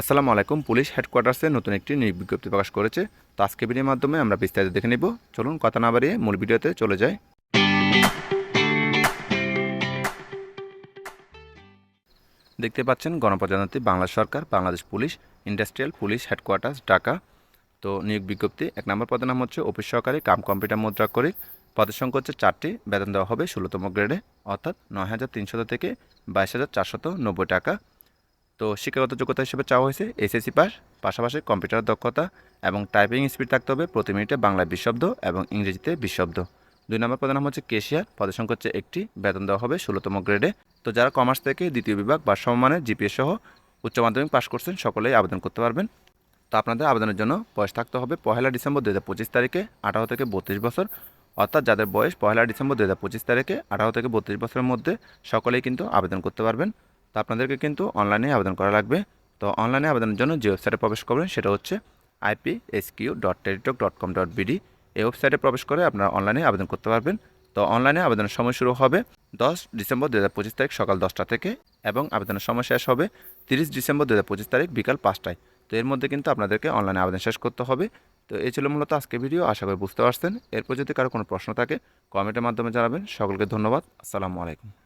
আসসালামু আলাইকুম, পুলিশ হেডকোয়ার্টার্সে নতুন একটি বিজ্ঞপ্তি প্রকাশ করেছে। তো আজকে ভিডিওর মাধ্যমে আমরা বিস্তারিত দেখে নিব। চলুন কথা না বাড়িয়ে মূল ভিডিওতে চলে যাই। দেখতে পাচ্ছেন, গণপ্রজাতন্ত্রী বাংলা সরকার, Bangladesh police, industrial police headquarters, Dhaka. তো নিয়োগ বিজ্ঞপ্তি, এক নম্বর পদের নাম হচ্ছে অফিস সহকারী কাম কম্পিউটার মুদ্রা করে। পদের সংখ্যা হচ্ছে চারটি। বেতন দেওয়া হবে ষোলোতম গ্রেডে, অর্থাৎ নয় হাজার তিনশত থেকে বাইশ হাজার চারশত নব্বই টাকা। তো শিক্ষাগত যোগ্যতা হিসেবে চাওয়া হয়েছে এসএসসি পাস পাশাপাশি কম্পিউটার দক্ষতা এবং টাইপিং স্পিড থাকতে হবে প্রতি মিনিটে বাংলায় বিশ শব্দ এবং ইংরেজিতে বিশ শব্দ। দুই নম্বর পদের নাম হচ্ছে কেশিয়ার পদের সংখ্যা হচ্ছে একটি, বেতন দেওয়া হবে ষোলোতম গ্রেডে তো যারা কমার্স থেকে দ্বিতীয় বিভাগ বা সমমানের জিপিএ সহ উচ্চ মাধ্যমিক পাশ করছেন, সকলেই আবেদন করতে পারবেন। তো আপনাদের আবেদনের জন্য বয়স থাকতে হবে পহেলা ডিসেম্বর দু হাজার পঁচিশ তারিখে আঠারো থেকে বত্রিশ বছর। অর্থাৎ যাদের বয়স পহেলা ডিসেম্বর দু পঁচিশ তারিখে আঠারো থেকে বত্রিশ বছরের মধ্যে, সকলেই কিন্তু আবেদন করতে পারবেন। তো আপনাদেরকে কিন্তু অনলাইনে আবেদন করা লাগবে। তো অনলাইনে আবেদনের জন্য যে ওয়েবসাইটে প্রবেশ করবেন সেটা হচ্ছে IP SQ dot Teletalk dot com dot BD এই ওয়েবসাইটে প্রবেশ করে আপনারা অনলাইনে আবেদন করতে পারবেন। তো অনলাইনে আবেদনের সময় শুরু হবে দশ ডিসেম্বর দু হাজার পঁচিশ তারিখ সকাল দশটা থেকে এবং আবেদনের সময় শেষ হবে তিরিশ ডিসেম্বর দু হাজার পঁচিশ তারিখ বিকাল পাঁচটায়। তো এর মধ্যে কিন্তু আপনাদেরকে অনলাইনে আবেদন শেষ করতে হবে। তো এই ছিল মূলত আজকে ভিডিও, আশা করি বুঝতে পারছেন। এরপর যদি কারও কোনো প্রশ্ন থাকে কমেন্টের মাধ্যমে জানাবেন। সকলকে ধন্যবাদ। আসসালামু আলাইকুম।